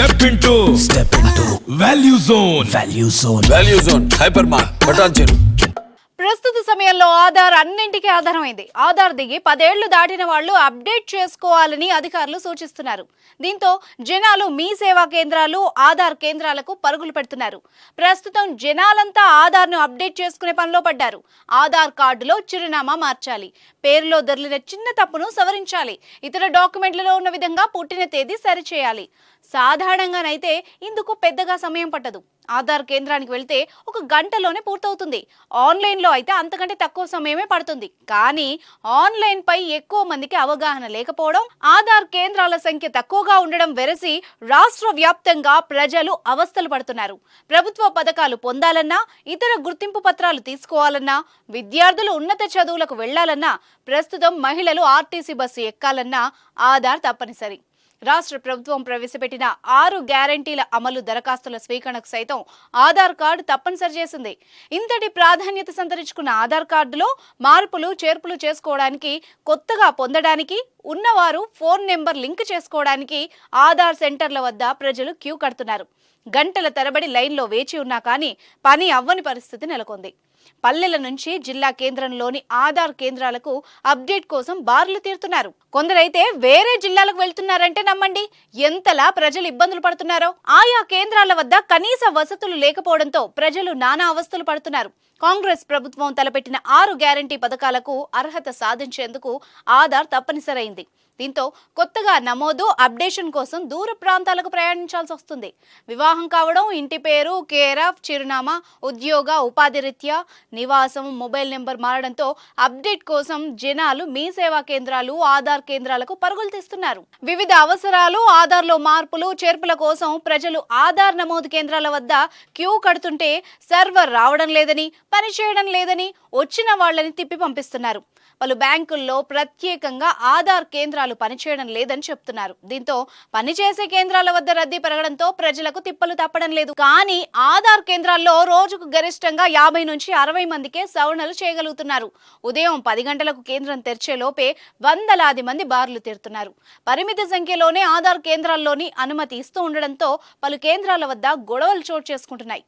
step into step into value zone. Value zone. Value zone. Hypermart. Batan cheru ಪ್ರಸ್ತುತ సమయంలో ఆధార్ అన్నింటికీ ఆధారమైంది. ఆధార్ దిగి పదేళ్ళు దాటిన వాళ్ళు అప్డేట్ చేసుకోవాలని అధికారులు సూచిస్తున్నారు. దీంతో జనాలు మీ సేవా కేంద్రాలు ఆధార్ కేంద్రాలకు పరుగులు పెడుతున్నారు. ప్రస్తుతం జనాలంతా ఆధార్ను అప్డేట్ చేసుకునే పనిలో పడ్డారు. ఆధార్ కార్డులో చిరునామా మార్చాలి. పేరులో దొరికిన చిన్న తప్పును సవరించాలి. ఇతర డాక్యుమెంట్లలో ఉన్న విధంగా పుట్టిన తేదీ సరిచేయాలి. సాధారణంగానైతే ఇందుకు పెద్దగా సమయం పట్టదు. ఆధార్ కేంద్రానికి వెళ్తే ఒక గంటలోనే పూర్తవుతుంది. ఆన్లైన్లో అయితే అంతకంటే తక్కువ సమయమే పడుతుంది. కానీ ఆన్లైన్ పై ఎక్కువ మందికి అవగాహన లేకపోవడం ఆధార్ కేంద్రాల సంఖ్య తక్కువగా ఉండడం వెరసి రాష్ట్ర వ్యాప్తంగా ప్రజలు అవస్థలు పడుతున్నారు. ప్రభుత్వ పథకాలు పొందాలన్నా ఇతర గుర్తింపు పత్రాలు తీసుకోవాలన్నా విద్యార్థులు ఉన్నత చదువులకు వెళ్ళాలన్నా ప్రస్తుతం మహిళలు ఆర్టీసీ బస్సు ఎక్కాలన్నా ఆధార్ తప్పనిసరి. రాష్ట్ర ప్రభుత్వం ప్రవేశపెట్టిన ఆరు గ్యారంటీల అమలు దరఖాస్తుల స్వీకరణకు సైతం ఆధార్ కార్డు తప్పనిసరి చేసింది. ఇంతటి ప్రాధాన్యత సంతరించుకున్న ఆధార్ కార్డులో మార్పులు చేర్పులు చేసుకోవడానికి కొత్తగా పొందడానికి ఉన్నవారు ఫోన్ నెంబర్ లింక్ చేసుకోవడానికి ఆధార్ సెంటర్ల వద్ద ప్రజలు క్యూ కడుతున్నారు. గంటల తరబడి లైన్లో వేచి ఉన్నా కానీ పని అవ్వని పరిస్థితి నెలకొంది. పల్లెల నుంచి జిల్లా కేంద్రంలోని ఆధార్ కేంద్రాలకు అప్డేట్ కోసం బార్లు తీరుతున్నారు. కొందరైతే వేరే జిల్లాలకు వెళ్తున్నారంటే నమ్మండి. ఎంతలా ప్రజలు ఇబ్బందులు పడుతున్నారో. ఆయా కేంద్రాల వద్ద కనీస వసతులు లేకపోవడంతో ప్రజలు నానా అవస్థలు పడుతున్నారు. కాంగ్రెస్ ప్రభుత్వం తలపెట్టిన ఆరు గ్యారంటీ పథకాలకు అర్హత సాధించేందుకు ఆధార్ తప్పనిసరైంది. దీంతో కొత్తగా నమోదు అప్డేషన్ కోసం దూర ప్రాంతాలకు ప్రయాణించాల్సి వస్తుంది. వివాహం కావడం ఇంటి పేరు కేర్ ఆఫ్ చిరునామా ఉద్యోగ ఉపాధి రీత్యా నివాసం మొబైల్ నెంబర్ మారడంతో అప్డేట్ కోసం జనాలు మీ సేవా కేంద్రాలు ఆధార్ కేంద్రాలకు పరుగులు తీస్తున్నారు. వివిధ అవసరాలు ఆధార్లో మార్పులు చేర్పుల కోసం ప్రజలు ఆధార్ నమోదు కేంద్రాల వద్ద క్యూ కడుతుంటే సర్వర్ రావడం లేదని పని చేయడం లేదని వచ్చిన వాళ్ళని తిప్పి పంపిస్తున్నారు. పలు బ్యాంకుల్లో ప్రత్యేకంగా ఆధార్ కేంద్రాలు పనిచేయడం లేదని చెప్తున్నారు. దీంతో పనిచేసే కేంద్రాల వద్ద రద్దీ పెరగడంతో ప్రజలకు తిప్పలు తప్పడం లేదు. కానీ ఆధార్ కేంద్రాల్లో రోజుకు గరిష్టంగా యాభై నుంచి అరవై మందికే సవరణలు చేయగలుగుతున్నారు. ఉదయం పది గంటలకు కేంద్రం తెరిచే లోపే వందలాది మంది బార్లు తీరుతున్నారు. పరిమిత సంఖ్యలోనే ఆధార్ కేంద్రాల్లోని అనుమతి ఇస్తూ ఉండడంతో పలు కేంద్రాల వద్ద గొడవలు చోటు చేసుకుంటున్నాయి.